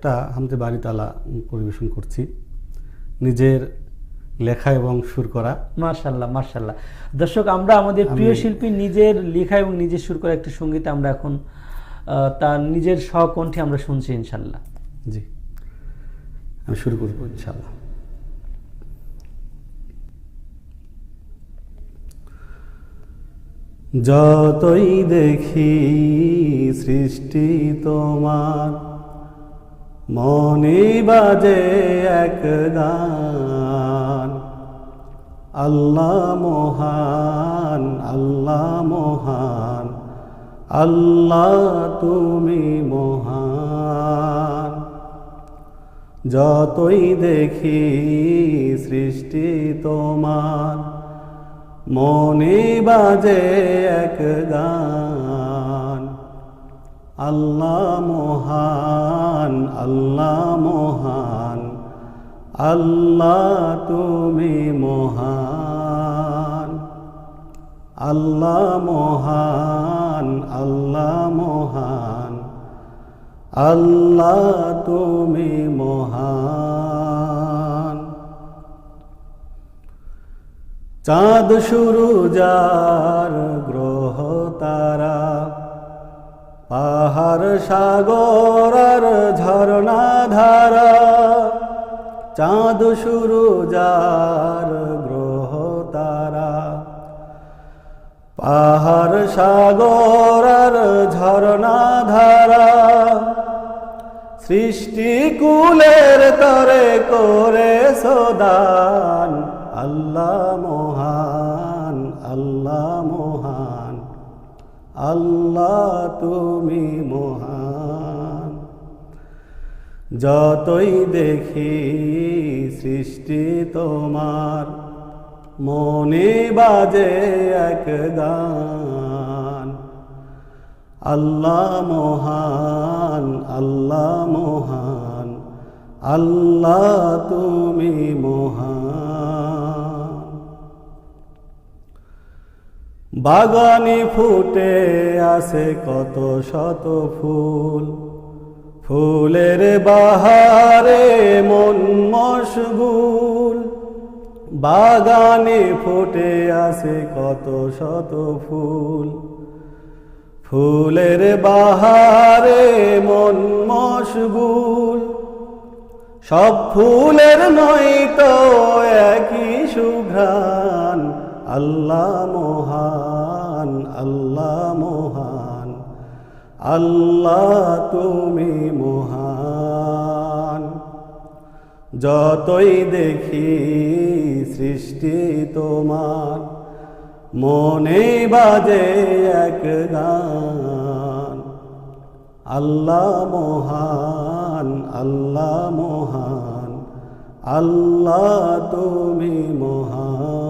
একটা হামতে বাড়ি তালা পরিবেশন করছি। নিজের লেখা এবং সুর করা। মার্শাল্লাহ মার্শাল্লাহ দর্শক আমরা আমাদের প্রিয় শিল্পী নিজের লেখা এবং নিজের সুর করা একটি সংগীত আমরা এখন তার নিজের স্বকণ্ঠে আমরা শুনছি ইনশাল্লাহ। জি। আমি শুরু করব ইনশাল্লাহ। যতই দেখি সৃষ্টি তোমার মনে বাজে এক গান। আল্লাহ মহান আল্লাহ মহান, আল্লাহ তুমি মহান। যতই দেখি সৃষ্টি তোমার, মনে বাজে এক গান। আল্লাহ মহান আল্লাহ মহান, আল্লাহ তুমি মহান। আল্লাহ মহান আল্লাহ মহান, আল্লাহ তুমি মহান। চাঁদ শুরু যার গ্রহ তারা পাহাড় সাগর আর ঝর্ণা ধারা, চাঁদ শুরু যার গ্রহ তারা। পাহাড় সাগর আর ঝর্ণা ধারা, সৃষ্টি কুলের তরে করে সদান আল্লাহ মহান, আল্লাহ আল্লাহ তুমি মহান। যতই দেখি সৃষ্টি তোমার, মনে বাজে এক গান। আল্লাহ মহান আল্লাহ মহান, আল্লাহ তুমি মহান। বাগানে ফুটে আছে কত শত ফুল। ফুলের বাহারে মন মশগুল। বাগানে ফুটে আছে কত শত ফুল। ফুলের বাহারে মন মশগুল। সব ফুলের নয় তো একই সুঘ্রাণ। আল্লাহ মহান আল্লাহ মহান, আল্লাহ তুমি মহান। যতই দেখি সৃষ্টি তোমার, মনে বাজে এক গান। আল্লাহ মহান আল্লাহ মহান, আল্লাহ তুমি মহান।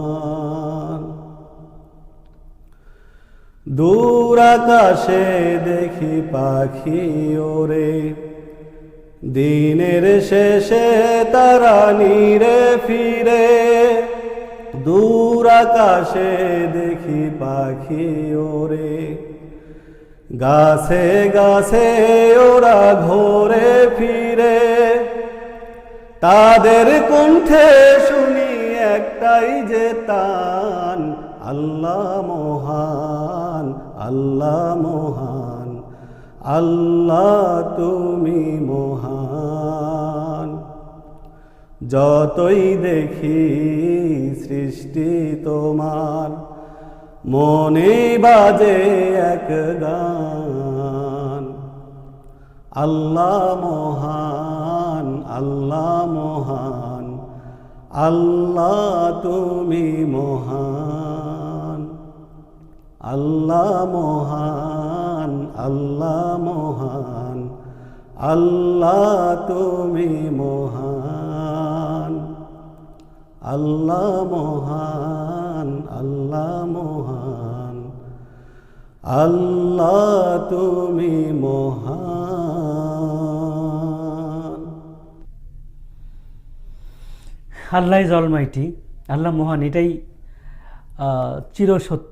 দূর আকাশে দেখি পাখি ওরে। দিনের শেষে তারা নিরে ফিরে। দূর আকাশে দেখি পাখি ওরে। গাছে গাছে ওরা ঘোরে ফিরে। তাদের কণ্ঠে একটাই যে তান, আল্লাহ মহান আল্লাহ মহান, আল্লাহ তুমি মহান। যতই দেখি সৃষ্টি তোমার, মনে বাজে এক গান। আল্লাহ মহান আল্লাহ মহান আল্লাহ তুমি মহান, আল্লাহ মহান আল্লাহ মহান, আল্লাহ তুমি মহান, আল্লাহ মহান আল্লাহ মহান, আল্লাহ তুমি মহান। আল্লাহ ইজ অলমাইটি আল্লাহ মহান এটাই চিরসত্য।